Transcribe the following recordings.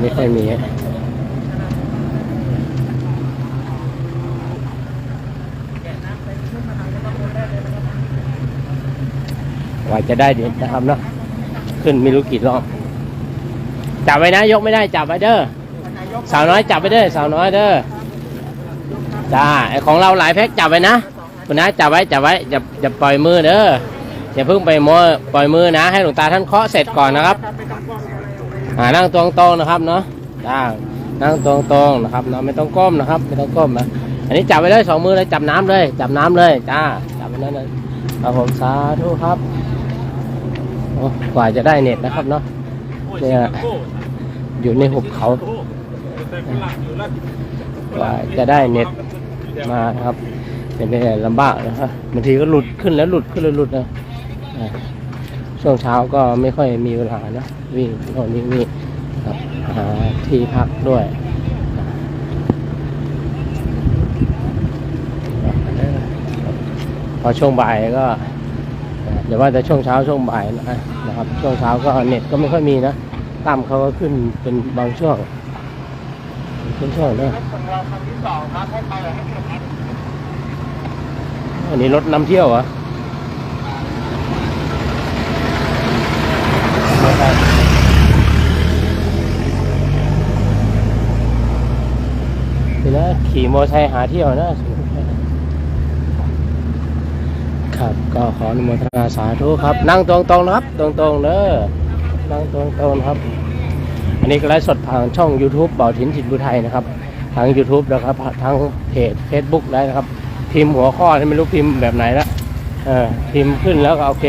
ไม่ค่อยมีฮะกว่าจะได้เด็ดนะครับเนาะขึ้นไม่รู้กี่รอบจับไว้นะยกไม่ได้จับไว้เด้อสาวน้อยจับไว้เด้อสาวน้อยเด้อจ้าไอของเราหลายแพ็คจับไว้นะคุณนะจับไว้จับไว้อย่าอย่าปล่อยมือเด้ออย่าเพิ่งไปมัวปล่อยมือนะ ให้หลวงตาท่านเคาะเสร็จก่อนนะครับ อ่านั่งตรงๆนะครับเนาะจ้านั่งตรงๆนะครับเนาะไม่ต้องก้มนะครับ ไม่ต้องก้มนะอันนี้จับไว้เลยสองมือเลยจับน้ำเลย จับน้ำเลยจ้าจับไว้นั่นเลยครับผมสาธุครับโอ้กว่าจะได้เน็ตนะครับเนาะเนี่ยอยู่ในหุบเขากว่าจะได้เน็ตมานะครับเป็นไปลำบากนะครับบางทีก็หลุดขึ้นแล้วหลุดขึ้นแล้วหลุดนะ ช่วงเช้าก็ไม่ค่อยมีเวลานะวิ่งโน่นวิ่งนี่ครับหาที่พักด้วยพอช่วงบ่ายก็เดี๋ยวว่าแต่ช่วงเช้าช่วงบ่ายนะนะครับ ช่วงเช้าก็เน็ตก็ไม่ค่อยมีนะตามเขาก็ขึ้นเป็นบางช่วงเป็นช่วงนะอันนี้รถนำเที่ยว เหรอคือนะขี่มอเตอร์ไซค์หาเที่ยวนะครับก็ขออนุโมทนาสาธุครับ นั่งตรงๆนะครับ ตรงๆเด้อนั่งตรงๆนะครับ อันนี้ก็ไลฟ์สดทางช่อง YouTube บ่าวถินถิ่นบุไทยนะครับ ทาง YouTube นะครับทางเพจ Facebook ได้นะครับ พิมพ์หัวข้อที่ไม่รู้พิมพ์แบบไหนละเออพิมพ์ขึ้นแล้วก็โอเค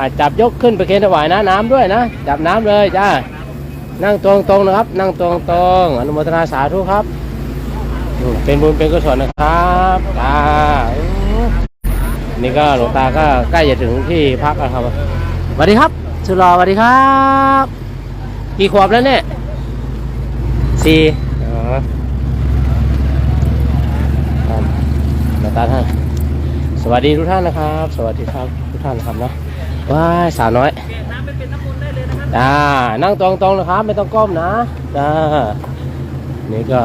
อาจับยกขึ้นไปเคนถวายนะน้ำด้วยนะ จับน้ำเลยจ้า นั่งตรงๆนะครับ นั่งตรงๆอนุโมทนาสาธุครับ เป็นบุญเป็นกุศลนะครับตานี่ก็หลวงตาก็ใกล้จะถึงที่พักแล้วครับสวัสดีครับ สุรอสวัสดีครับ กี่ขวบแล้วเนี่ยสี่หลวงตาท่าน สวัสดีทุกท่านนะครับ สวัสดีครับทุกท่านครับเนาะ ว้ายสาวน้อยจ้ำเป็นั่งตรงๆนะครับ ไม่ต้องก้มนะจ้านี่ก็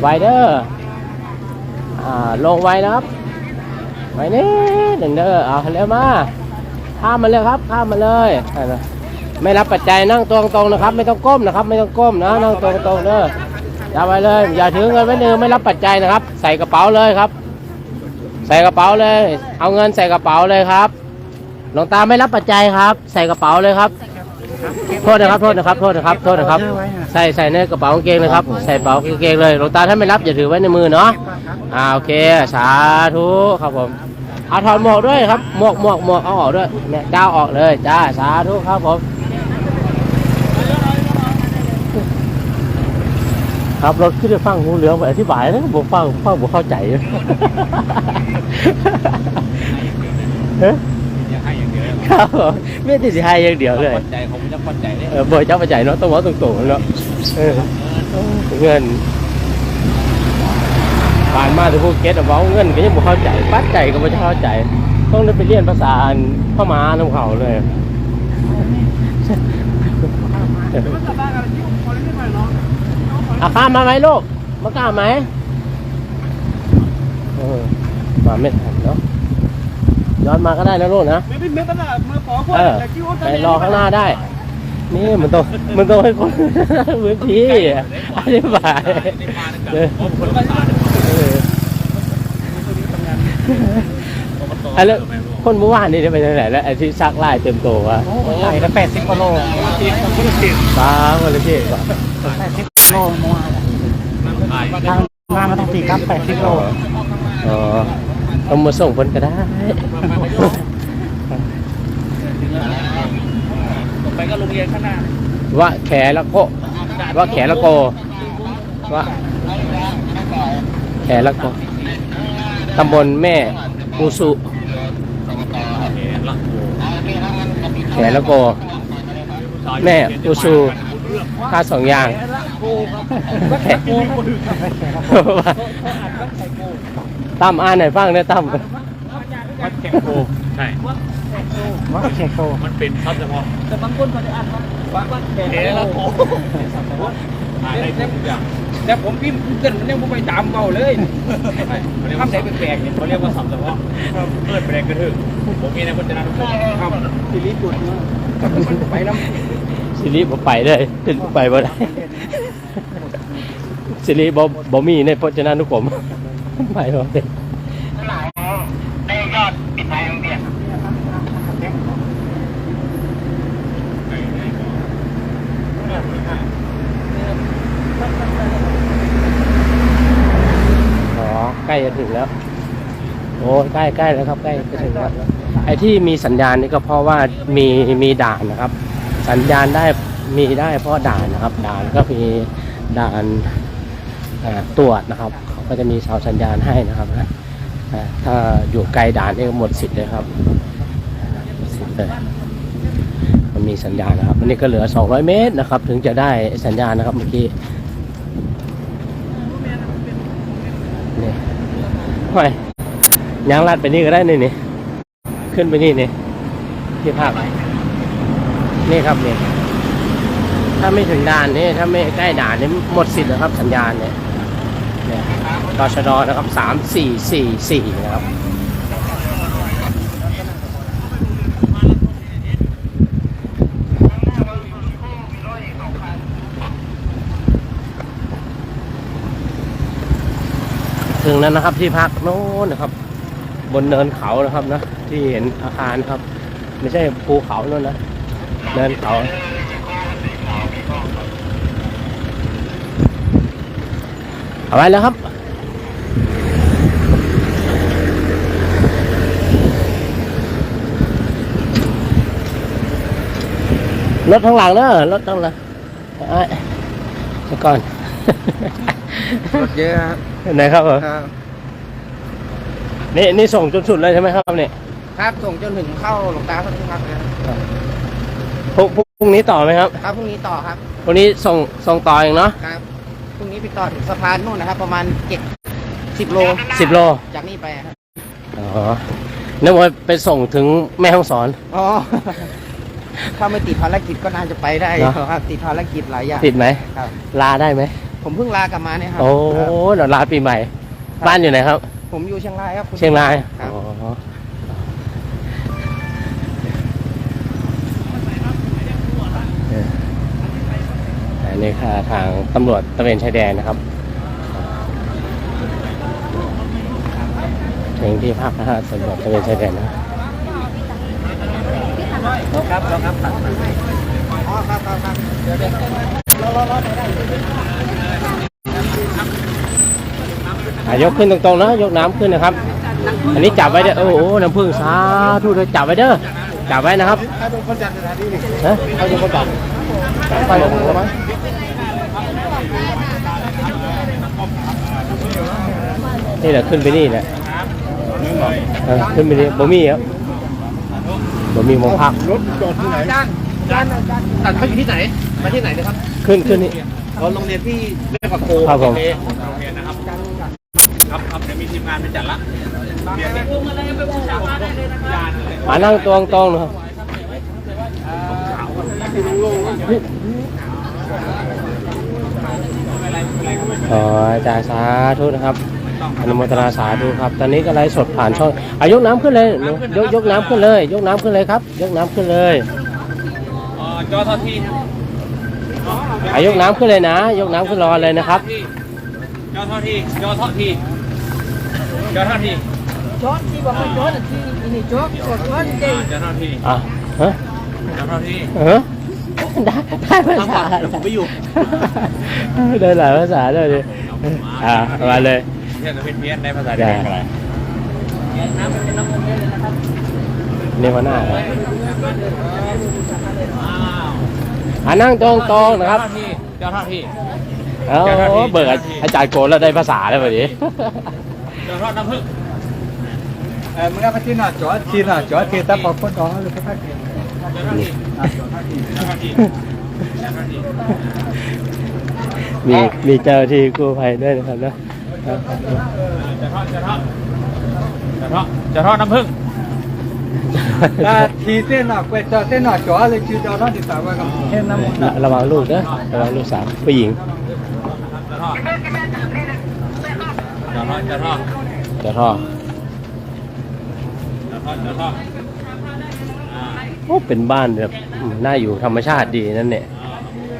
ไวเดอร์อ่าลงไวนะครับไวนิดหนึ่งเด้อเอาเร็วมาข้ามมาเลยครับข้ามมาเลยไม่รับปัจจัยนั่งตรงๆนะครับ ไม่ต้องก้มนะครับ ไม่ต้องก้มนะนั่งตรงๆเด้ออย่าไปเลย อย่าถือเงินไว้เนือไม่รับปัจจัยนะครับ ใส่กระเป๋าเลยครับ ใส่กระเป๋าเลย เอาเงินใส่กระเป๋าเลยครับหลวงตาไม่รับปัจจัยครับ ใส่กระเป๋าเลยครับ โทษนะครับ โทษนะครับ โทษนะครับ โทษนะครับ ใส่ใส่ในกระเป๋ากางเกงนะครับ ใส่กระเป๋ากางเกงเลย หลวงตาท่านไม่รับอย่าถือไว้ในมือเนาะ อ่าโอเค สาธุครับผม เอาถอดหมวกด้วยครับ หมวกหมวกหมวกเอาออกด้วยเนี่ยเจ้าออกเลย จ้า สาธุครับผม ครับรถขึ้นไปฟังหูเหลืองไปอธิบายนะบอกฟังฟังบอกเข้าใจเฮ้ยอยากให้อย่างเดียวครับผมไม่ติดสิให้อย่างเดียวเลยปัจจัยผมจะปัจจัยได้เออเบอร์เจ้าปัจจัยเนาะต้องว่าตรงๆเนาะเออเงินผ่านมาถึงภูเก็ตอะเว้าเงินก็ยังบ่เข้าใจปัจจัยก็บ่เข้าใจ ต้องได้ไปเรียนภาษาพม่าน้ำเขาเลย อาข้ามมาไหมลูกมากล้าไหมเออมาไม่ทันเนาะย้อนมาก็ได้นะลูกนะไม่เป็นเมื่อตลาดมาขอคนเออไปรอข้างหน้าได้ นี่มันต้องมันต้องให้คนพื้นที่อธิบายเออผมคนภาษาเอออะแล้วคนเมื่อวานนี่ได้ไปทางไหนแล้วไอ้ที่ซักลายเต็มตัววะไก่ละแปดสิบกิโลอีกคนละสิบฟ้าคนละที่ ก่อนแปดสิบกิโลเมื่อวานอะทางงานมันต้องตีกลับแปดสิบโลอ๋อต้องมาส่งคนก็ได้ ไปก็โรงเรียนข้างหน้าว่าแขละโกว่าแขละโกว่าแขละโกตำบลแม่อูสุแขละโกแม่อูซูค่าสองอย่าง ตั้มอ่านไหนอยฟังเนี่ยตั้มวัดแข่งโคใช่ว่าเช็คโตมันเป็นครับเฉพาะแต่บางคนเขาจะอ่านว่าว่าว่าแกแล้วโอ้ถ่ายได้ทุกอย่างแต่ผมพิมพ์เกินมันยังไม่ไปตามเบาเลยทำไหนแปลกๆเนี่ยเขาเรียกว่าสับเฉพาะเปิดแปลกกระทึกผมมีในพจนานุกรมครับทีนี้จุดเนาะไปแล้วสิริบ่ไปเลยขึ้นไปบ่ได้ สิริบ่บ่มีในพจนานุกรมไปบ่ได้อ๋อใกล้จะถึงแล้ว โอ้ใกล้ใกล้แล้วครับ ใกล้จะถึงแล้วไอ้ที่มีสัญญาณนี่ก็เพราะว่ามีมีด่านนะครับ สัญญาณได้มีได้เพราะด่านนะครับ ด่านก็มีด่านอ่า ตรวจนะครับเขาก็จะมีเสาสัญญาณให้นะครับนะถ้าอยู่ไกลด่านนี่หมดสิทธิ์เลยครับมดสิทธิ์เลยมันมีสัญญาณนะครับอันนี้ก็เหลือ 200 เมตรนะครับ ถึงจะได้สัญญาณนะครับเมื่อกี้นี่ห้อยยางลัดไปนี่ก็ได้นี่นี่ขึ้นไปนี่นี่ที่ภาคนี่ครับนี่ถ้าไม่ถึงด่านนี่ถ้าไม่ใกล้ด่านนี่หมดสิทธิ์แล้วครับสัญญาณเนี่ย เนี่ยตชดนะครับสามสี่สี่สี่นะครับถึงแล้วนะครับที่พักโน้นนะครับ บนเนินเขานะครับนะที่เห็นอาคารครับ ไม่ใช่ภูเขาโน่นนะเนินเขา เอาไว้แล้วครับ รถข้างหลังเนอะรถข้างหลังไอ้เดี๋ยวก่อน รถเยอะไหนครับผมครับนี่นี่ส่งจนสุดเลยใช่ไหมครับเนี่ยครับส่งจนถึงเข้าหลวงตาเขาทุกครับพรุ่งพรุ่งนี้ต่อไหมครับ ครับพรุ่งนี้ต่อครับพรุ่งนี้ส่งส่งต่อเองเนาะครับ พรุ่งนี้ไปต่อถึงสะพานนู่นนะครับ ประมาณเจ็ดสิบโลสิบโลจากนี่ไปครับอ๋อนึกว่าไปส่งถึงแม่ห้องสอน อ๋อ ถ้าไม่ติดภารกิจก็น่าจะไปได้เหรอครับติดภารกิจหลายอย่างติดไหม ครับ ลาได้ไหม ผมเพิ่งลากลับมาเนี่ยครัโอ้ครับ เดี๋ยวลาปีใหม่บ้านอยู่ไหนครับ ผมอยู่เชียงรายครับคุณเชียงรายครับ อ๋อเอ นนี้ค่ะทางตำรวจตะเวนชายแดนนะครับถึงที่พักนะฮะตำรวจตะเวนชายแดนนะครับแล้วครับตัดอ๋อครับครับครับเดี๋ยวเดี๋ยวรอรอรอได้ยกขึ้นตรงๆนะยกน้ำขึ้นนะครับ อันนี้จับไว้เด้อโอ้โหน้ำผึ้งสาธุเลยจับไว้เด้อจับไว้นะครับใครเป็นคนจัดสถานที่นี่ฮะใครเป็นคนจัดไปลงหัวไหม นี่แหละขึ้นไปนี่แหละเออขึ้นไปนี่บ่มีครับบ่มีหมองพักรถจอดที่ไหนจานจานตัดเขาอยู่ที่ไหน มาที่ไหนนะครับ ขึ้นขึ้นนี่เราโรงเรียนที่แม่ปักโคครับผมโอเโรงเรียนนะครับ ครับครับเดี๋ยวมีทีมงานไปจัดละเรียนยานอะไรมานั่งตรงตรงๆนะครับอ๋ออาจารย์สาธุนะครับ อนุโมทนาสาธุครับ ตอนนี้ก็ไลฟ์สดผ่านช่องอายกน้ำขึ้นเลยหนูยกยกน้ำขึ้นเลย ยกน้ำขึ้นเลยครับ ยกน้ำขึ้นเลยเอ่อจอทอทีอายกน้ำขึ้นเลยนะ ยกน้ำขึ้นรอเลยนะครับ จอทอทีจอทอทีจอทอทีจอดที่บอกว่าจอดที่นี่จอดจอดจอดเด็กจอทอทีอะฮะจอทอทีเออได้ได้ภาษาเดี๋ยวผมไปอยู่ได้หลายภาษาด้วยดิอ่ามาเลย เรียนเป็นเพี้ยนในภาษาแดงอะไรนี่มาหน้าเหรอว้าวอ่านั่งตรงตรงๆนะครับ เจอทอทีเอ้าเบิกอาจารย์โกนแล้วได้ภาษาแล้วแบบนี้จอทอดน้ำผึ้งเออมึงเอาไปที่หน้าจอดที่หน้าจอดที่ตาปอกคนอ๋อหรือก็ได้จอทอทีจอทอทีจอทอทีจอทอทีมีมีเจ้าหน้าที่กู้ภัยด้วยนะครับนะ จะทอดจะทอดจะทอดจะทอดน้ำผึ้งทีเส้นหนักไปจอเส้นหนักจ่อเลยคือจอต้องติดตาว้ครับเห็นน้ำมันระวังลูกเด้อระวังลูกสาวผู้หญิงจะทอดจะทอดจะท่อจะทอดจะทอดอ่าโอ้เป็นบ้านแบบอืมน่าอยู่ธรรมชาติดีนั่นเนี่ย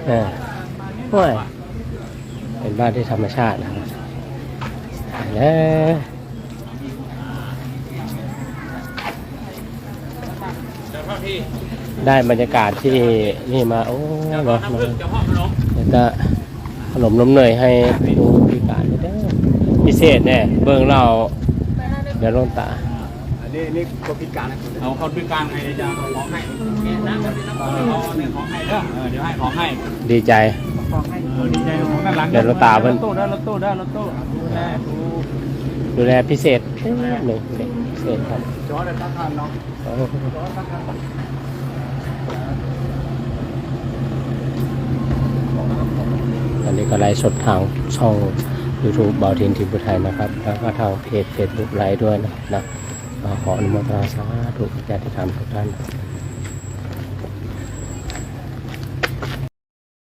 เออโอ้ยเป็นบ้านที่ธรรมชาตินะครับ แล้วจะได้บรรยากาศที่นี่มา โอ้จะเนาะทอดน้ำผึ้งจะขนมแล้วก็ขนมนมเนยให้ดูพิการเด้อพิเศษเนี่ยเบิ่งเราเดี๋ยวลงตาอันนี้นี่คนพิการเอาคนพิการให้จะของให้เอานี่ยขอให้เด้อเออเดี๋ยวให้ของให้ ดีใจ ของให้เออดีใจของด้านหลังเดี๋ยวรถตาเพิ่น รถตู้ได้รถตู้ได้รถตู้ดูแลดูดูแลพิเศษหนึ่งเด็กพิเศษครับจอได้ทักทานเนาะโอ้จอทักทานอันนี้ก็ไลฟ์สดทางช่อง YouTube เบาทินทิมพุไทยนะครับ แล้วก็ทางเพจ Facebook ไลฟ์ด้วยนะครับนะก็ขออนุโมทนาสาธุญาติธรรมทุกท่าน